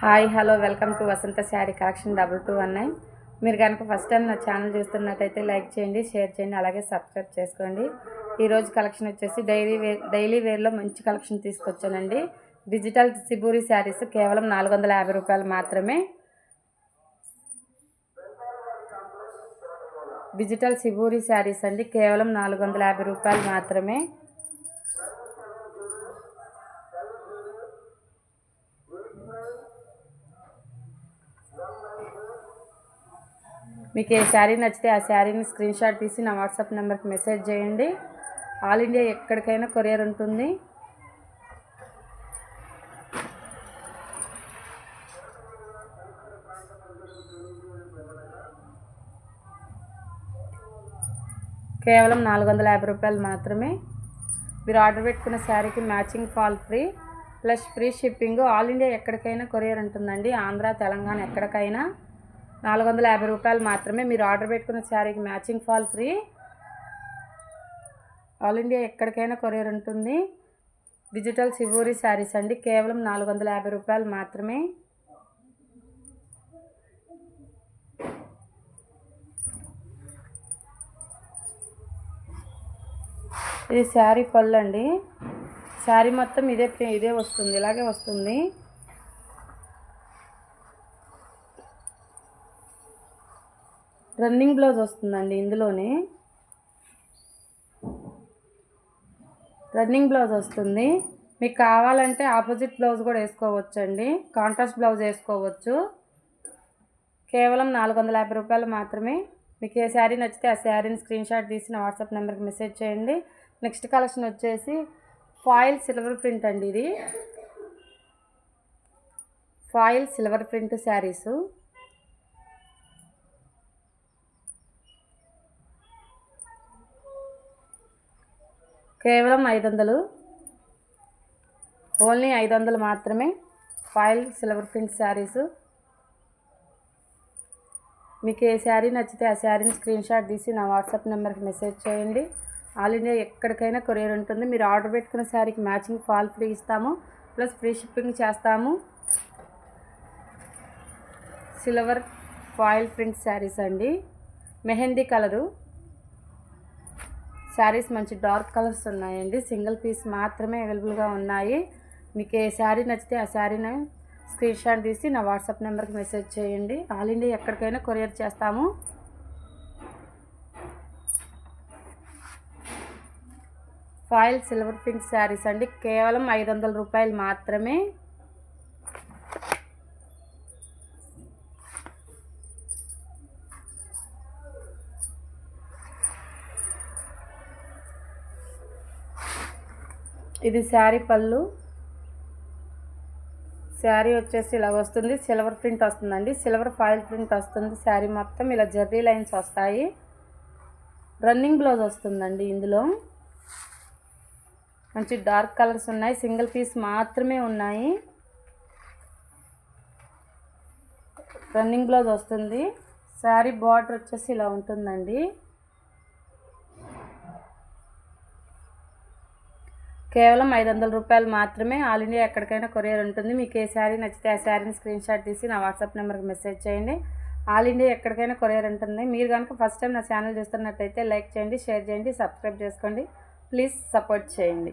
Hi hello welcome to Vasantha sari collection double two one nine. మీరు కనుక first time నా channel చూస్తున్నట్టయితే like చేయండి షేర్ చేయండి అలాగే సబ్స్క్రైబ్ చేసుకోండి. ఈరోజు కలెక్షన్ వచ్చేసి డైలీ వేర్ డైలీ వేర్లో మంచి కలెక్షన్ తీసుకొచ్చానండి. డిజిటల్ సిబూరి శారీస్ కేవలం నాలుగు వందల యాభై రూపాయలు మాత్రమే. డిజిటల్ సిబూరి శారీస్ అండి కేవలం నాలుగు వందల యాభై రూపాయలు మాత్రమే. మీకు ఏ శారీ నచ్చితే ఆ శారీని స్క్రీన్ షాట్ తీసి నా వాట్సాప్ నెంబర్కి మెసేజ్ చేయండి. ఆల్ ఇండియా ఎక్కడికైనా కొరియర్ ఉంటుంది. కేవలం నాలుగు వందల యాభై రూపాయలు మాత్రమే. మీరు ఆర్డర్ పెట్టుకున్న శారీకి matching fall free plus free shipping. All India ఎక్కడికైనా కొరియర్ ఉంటుందండి. ఆంధ్ర తెలంగాణ ఎక్కడికైనా. నాలుగు వందల యాభై రూపాయలు మాత్రమే మీరు ఆర్డర్ పెట్టుకున్న శారీకి matching fall free. All India ఎక్కడికైనా కొరియర్ ఉంటుంది. డిజిటల్ శివూరి శారీస్ అండి. కేవలం నాలుగు వందల యాభై రూపాయలు మాత్రమే. ఇది శారీ పళ్ళు అండి. శారీ మొత్తం ఇదే ఇదే వస్తుంది. ఇలాగే వస్తుంది. రన్నింగ్ బ్లౌజ్ వస్తుందండి ఇందులోనే. రన్నింగ్ బ్లౌజ్ వస్తుంది. మీకు కావాలంటే ఆపోజిట్ బ్లౌజ్ కూడా వేసుకోవచ్చు అండి కాంట్రాస్ట్ బ్లౌజ్ వేసుకోవచ్చు. కేవలం నాలుగు వందల యాభై రూపాయలు మాత్రమే. మీకు ఏ శారీ నచ్చితే ఆ శారీని స్క్రీన్ షాట్ తీసి నా వాట్సాప్ నెంబర్కి మెసేజ్ చేయండి. నెక్స్ట్ కలెక్షన్ వచ్చేసి ఫాయిల్ సిల్వర్ ప్రింట్ అండి ఇది. Foil silver print saris. కేవలం ఐదు వందలు ఓన్లీ ఐదు వందలు మాత్రమే ఫాయిల్ సిల్వర్ ప్రింట్ శారీస్. మీకు ఏ శారీ నచ్చితే ఆ శారీని స్క్రీన్ షాట్ తీసి నా వాట్సాప్ నెంబర్కి మెసేజ్ చేయండి. ఆల్ ఇండియా ఎక్కడికైనా కొరియర్ ఉంటుంది. మీరు ఆర్డర్ పెట్టుకున్న శారీకి మ్యాచింగ్ ఫాల్ ఫ్రీ ఇస్తాము. ప్లస్ ఫ్రీ షిప్పింగ్ చేస్తాము. సిల్వర్ ఫాయిల్ ప్రింట్ శారీస్ అండి. మెహందీ కలరు. శారీస్ మంచి డార్క్ కలర్స్ ఉన్నాయండి. సింగిల్ పీస్ మాత్రమే అవైలబుల్గా ఉన్నాయి. మీకు ఏ శారీ నచ్చితే ఆ శారీని స్క్రీన్ షాట్ తీసి నా వాట్సాప్ నెంబర్కి మెసేజ్ చేయండి. ఆల్ ఇండియా ఎక్కడికైనా కొరియర్ చేస్తాము. ఫాయిల్ సిల్వర్ పింక్ శారీస్ అండి. కేవలం ఐదు వందల రూపాయలు మాత్రమే ఇది శారీ పళ్ళు. శారీ వచ్చేసి ఇలా వస్తుంది. సిల్వర్ ప్రింట్ వస్తుందండి. సిల్వర్ ఫాయిల్ ప్రింట్ వస్తుంది. శారీ మొత్తం ఇలా జర్రీ లైన్స్ వస్తాయి. రన్నింగ్ బ్లౌజ్ వస్తుందండి ఇందులో. మంచి డార్క్ కలర్స్ ఉన్నాయి. సింగిల్ పీస్ మాత్రమే ఉన్నాయి. రన్నింగ్ బ్లౌజ్ వస్తుంది. శారీ బార్డర్ వచ్చేసి ఇలా ఉంటుందండి. కేవలం ఐదు వందల రూపాయలు మాత్రమే ఆల్ ఇండియా ఎక్కడికైనా కొరియర్ ఉంటుంది. మీకు ఏ శారీ నచ్చితే ఆ శారీని స్క్రీన్ షాట్ తీసి నా వాట్సాప్ నెంబర్కి మెసేజ్ చేయండి. ఆల్ ఇండియా ఎక్కడికైనా కొరియర్ ఉంటుంది. మీరు కనుక ఫస్ట్ టైం నా ఛానల్ చూస్తున్నట్టయితే లైక్ చేయండి షేర్ చేయండి సబ్స్క్రైబ్ చేసుకోండి. ప్లీజ్ సపోర్ట్ చేయండి.